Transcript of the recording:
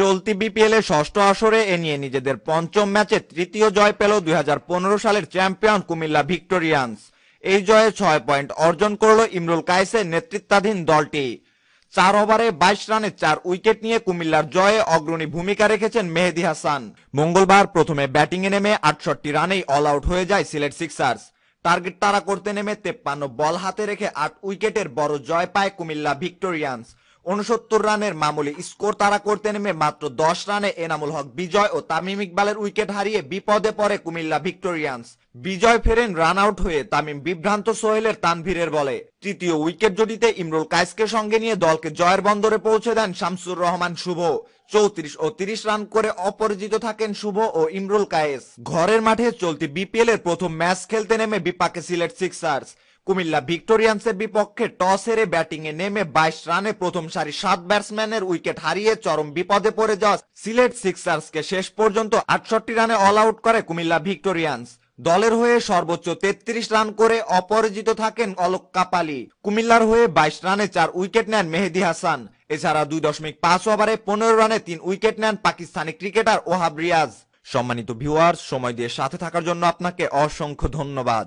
চলতি বিপিএল এর ষষ্ঠ আসরে এ নিয়ে নিজেদের পঞ্চম ম্যাচে তৃতীয় জয় পেল দুই সালের চ্যাম্পিয়ন কুমিল্লা ভিক্টোরিয়ান্স। এই জয়ে ছয় পয়েন্ট অর্জন করল ইমরুল কায়েসের নেতৃত্বাধীন দলটি। চার ওভারে বাইশ রানে চার উইকেট নিয়ে কুমিল্লার জয়ে অগ্রণী ভূমিকা রেখেছেন মেহেদি হাসান। মঙ্গলবার প্রথমে ব্যাটিংয়ে নেমে আটষট্টি রানেই অল আউট হয়ে যায় সিলেট সিক্সার্স। টার্গেট তারা করতে নেমে তেপ্পান্ন বল হাতে রেখে আট উইকেটের বড় জয় পায় কুমিল্লা ভিক্টোরিয়ান্স। উনসত্তর রানের মামুলি স্কোর তাড়া করতে নেমে মাত্র দশ রানে এনামুল হক বিজয় ও তামিম ইকবালের উইকেট হারিয়ে বিপদে পড়ে কুমিল্লা ভিক্টোরিয়ান্স। বিজয় ফেরেন রান আউট হয়ে তামিম বিভ্রান্ত সোহেলের তানভীরের বলে। তৃতীয় উইকেট জুটিতে ইমরুল কায়েসকে সঙ্গে নিয়ে দলকে জয়ের বন্দরে পৌঁছে দেন শামসুর রহমান শুভ। চৌত্রিশ ও তিরিশ রান করে অপরাজিত থাকেন শুভ ও ইমরুল কায়েস। ঘরের মাঠে চলতি বিপিএল এর প্রথম ম্যাচ খেলতে নেমে বিপাকে সিলেট সিক্সার্স। কুমিল্লা ভিক্টোরিয়ান্সের বিপক্ষে টস হেরে ব্যাটিং এ নেমে বাইশ রানে প্রথম সারি সাত ব্যাটসম্যানের উইকেট হারিয়ে চরম বিপদে পড়ে যাওয়া সিলেট সিক্সার্সকে শেষ পর্যন্ত আটষট্টি রানে অল আউট করে কুমিল্লা ভিক্টোরিয়ান্স। দলের হয়ে সর্বোচ্চ তেত্রিশ রান করে অপরাজিত থাকেন অলোক কাপালি। কুমিল্লার হয়ে বাইশ রানে চার উইকেট নেন মেহেদি হাসান। এছাড়া দুই দশমিক পাঁচ ওভারে পনেরো রানে তিন উইকেট নেন পাকিস্তানি ক্রিকেটার ওহাব রিয়াজ। সম্মানিত ভিউয়ার্স, সময় দিয়ে সাথে থাকার জন্য আপনাকে অসংখ্য ধন্যবাদ।